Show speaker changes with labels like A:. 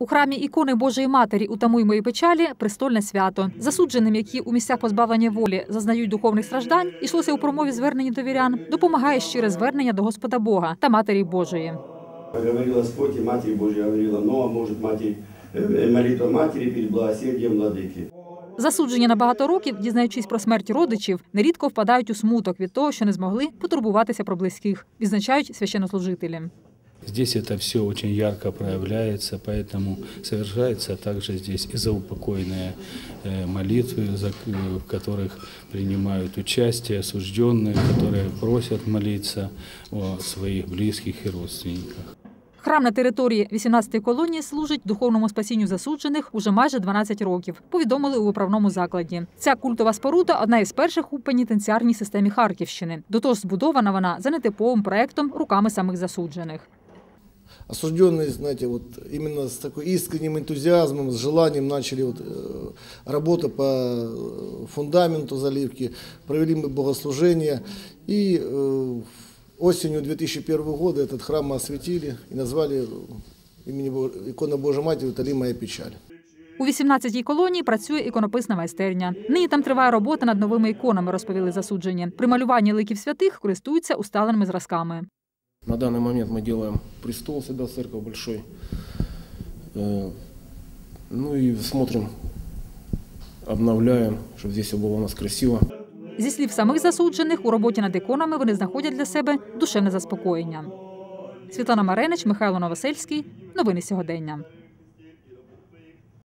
A: У храмі ікони Божої Матері «Утамуй мої печалі престольне свято. Засудженим, які у місцях позбавлення волі зазнають духовних страждань, йшлося у промові звернення до вірян, допомагає щире звернення до Господа Бога та Матері Божої.
B: Говорил Господь, и Матерь Божья говорила, но может Матерь, э, молитва Матери перед благосердием Владыки.
A: Засуджені на багато років, дізнаючись про смерть родичів, нерідко впадають у смуток від того, що не змогли потурбуватися про близьких, відзначають священнослужителі.
C: Здесь это все очень ярко проявляется, поэтому совершается также здесь и заупокойные э, молитвы, за- э, в которых принимают участие осужденные, которые просят молиться о своих близких и родственниках.
A: Храм на території 18-ї колонії служить духовному спасінню засуджених уже майже 12 років. Повідомили у виправному закладі. Ця культова споруда одна із перших у пенітенціарній системі Харківщини. До того ж, збудована вона за нетиповим проектом руками самих засуджених.
D: осужденные, знаете, вот именно с такой искренним энтузиазмом, с желанием начали вот, э, работу по э, фундаменту заливки, провели мы богослужение и э, осенью 2001 года этот храм мы осветили и назвали э, имени Бо- икона Божьей Матери «Утоли моя печаль».
A: У 18-й колонії працює іконописна майстерня. Нині там триває робота над новими іконами, розповіли засуджені. При малюванні ликів святих користуються усталеними зразками.
E: На данный момент мы делаем престол всегда церковь большой. Э, Ну и смотрим, обновляем, чтобы здесь все было у нас красиво.
A: Зі слів самих засуджених, у роботі над іконами вони знаходять для себе душевне заспокоєння. Світлана Маренич, Михайло Новосельський. Новини сьогодення.